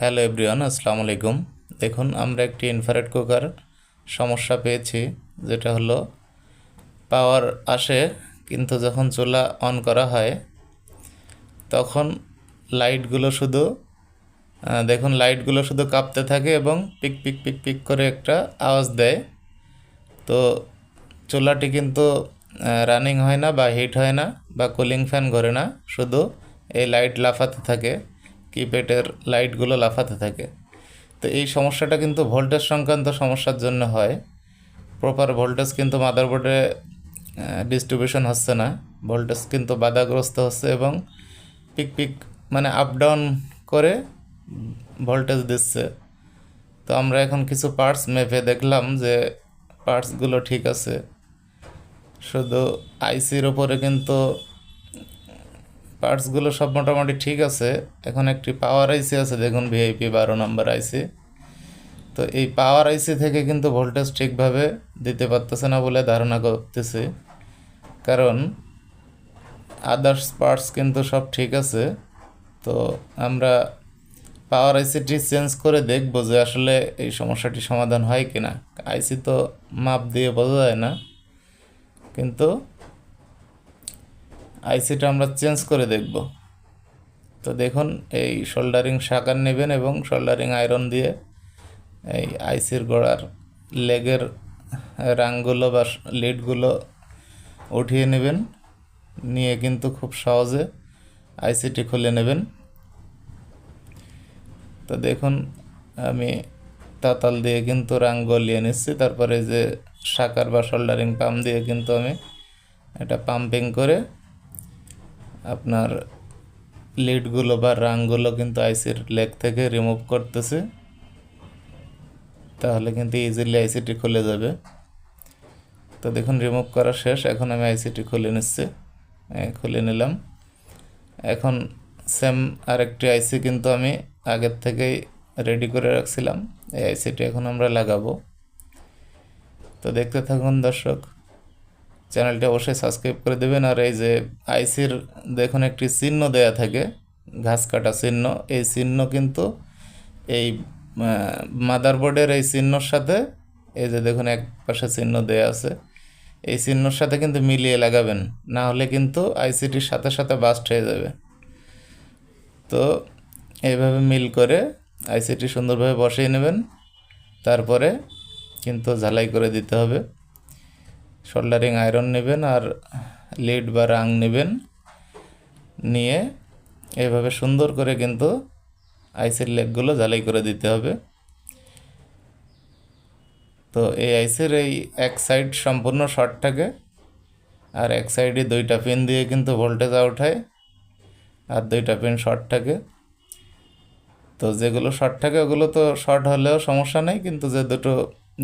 Hello everyone, আসসালামু আলাইকুম। দেখুন, আমরা একটি ইনফ্রারেড কুকার সমস্যা পেয়েছি, যেটা হলো পাওয়ার আসে, কিন্তু যখন চুলা অন করা হয়, তখন লাইটগুলো শুধু দেখুন লাইটগুলো শুধু কাঁপতে থাকে এবং পিক পিক পিক পিক করে একটা আওয়াজ দেয়। তো চুলাটি কিন্তু রানিং হয় না বা হিট হয় না বা কুলিং ফ্যান ঘরে না, শুধু এই লাইট লাফাতে থাকে। কিপ্যাডের লাইটগুলো লাফাতে থাকে। তো এই সমস্যাটা কিন্তু ভোল্টেজ সংক্রান্ত সমস্যার জন্য হয়। প্রপার ভোল্টেজ কিন্তু মাদারবোর্ডে ডিস্ট্রিবিউশন হচ্ছে না। ভোল্টেজ কিন্তু বাধাগ্রস্ত হচ্ছে এবং পিক পিক মানে আপ ডাউন করে ভোল্টেজ দিচ্ছে। তো আমরা এখন কিছু পার্টস মেপে দেখলাম যে পার্টসগুলো ঠিক আছে। শুধু আইসির ওপরে কিন্তু পার্টসগুলো সব মোটামুটি ঠিক আছে। এখন একটি পাওয়ার আইসি আছে, দেখুন ভিআইপি বারো নম্বর আইসি তো এই পাওয়ার আইসি থেকে কিন্তু ভোল্টেজ ঠিকভাবে দিতে পারতেছে না বলে ধারণা করতেছি। কারণ আদার্স পার্টস কিন্তু সব ঠিক আছে। তো আমরা পাওয়ার আইসিটি চেঞ্জ করে দেখব যে আসলে এই সমস্যাটি সমাধান হয় কি না আইসি তো মাপ দিয়ে বোঝা যায় না। কিন্তু আইসিটা আমরা চেঞ্জ করে দেখব। তো দেখুন, এই শোল্ডারিং শাকার নেবেন এবং শোল্ডারিং আয়রন দিয়ে এই আইসির গোড়ার লেগের রাংগুলো বা লিডগুলো উঠিয়ে নেবেন। নিয়ে কিন্তু খুব সহজে আইসিটি খুলে নেবেন। তো দেখুন, আমি তাতাল দিয়ে কিন্তু রাং গলিয়ে নিচ্ছি। তারপরে যে শাকার বা শোল্ডারিং পাম্প দিয়ে কিন্তু আমি এটা পাম্পিং করে আপনার লিডগুলো বা রাংগুলো কিন্তু আইসির লেগ থেকে রিমুভ করতেছে। তাহলে কিন্তু ইজিলি আইসিটি খুলে যাবে। তো দেখুন রিমুভ করা শেষ। এখন আমি আইসিটি খুলে নিচ্ছি। খুলে নিলাম। এখন সেম আরেকটি আইসি কিন্তু আমি আগের থেকেই রেডি করে রাখছিলাম। এই আইসিটি এখন আমরা লাগাবো। তো দেখতে থাকুন দর্শক। চ্যানেলটি অবশ্যই সাবস্ক্রাইব করে দেবেন। আর এই যে আইসির দেখুন একটি চিহ্ন দেয়া থাকে, ঘাস কাটা চিহ্ন। এই চিহ্ন কিন্তু এই মাদারবোর্ডের এই চিহ্নর সাথে, এই যে দেখুন এক পাশে চিহ্ন দেয়া আছে, এই চিহ্নর সাথে কিন্তু মিলিয়ে লাগাবেন। না হলে কিন্তু আইসিটির সাথে সাথে বাস্ট হয়ে যাবে। তো এইভাবে মিল করে আইসিটি সুন্দরভাবে বসিয়ে নেবেন। তারপরে কিন্তু ঝালাই করে দিতে হবে। শোল্ডারিং আয়রন নেবেন আর লিড বা রাং নেবেন। নিয়ে এভাবে সুন্দর করে কিন্তু আইসির লেগগুলো ঝালাই করে দিতে হবে। তো এই আইসির এই এক সাইড সম্পূর্ণ শর্ট থাকে আর এক সাইডে দুইটা পিন দিয়ে কিন্তু ভোল্টেজ আউট হয় আর দুইটা পিন শর্ট থাকে। তো যেগুলো শর্ট থাকে ওগুলো তো শর্ট হলেও সমস্যা নেই, কিন্তু যে দুটো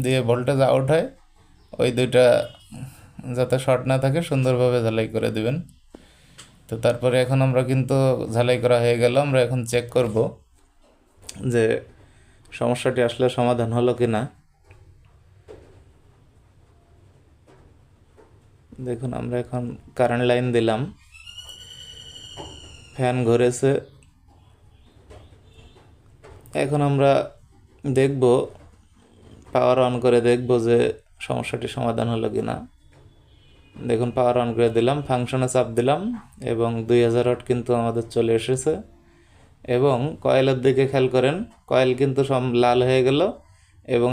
দিয়ে ভোল্টেজ আউট হয়, ওই দুইটা যাতে শর্ট না থাকে, সুন্দরভাবে ঝালাই করে দিবেন। তো তারপরে এখন আমরা কিন্তু ঝালাই করা হয়ে গেল, আমরা এখন চেক করব যে সমস্যাটি আসলে সমাধান হলো কি না দেখুন, আমরা এখন কারেন্ট লাইন দিলাম। ফ্যান ঘুরেছে। এখন আমরা দেখব পাওয়ার অন করে দেখব যে সমস্যাটি সমাধান হলো কি না দেখুন পাওয়ার অন করে দিলাম ফাংশনে চাপ দিলাম, এবং দুই হাজার ওয়াট কিন্তু আমাদের চলে এসেছে। এবং কয়েলের দিকে খেয়াল করেন কয়েল কিন্তু সব লাল হয়ে গেল, এবং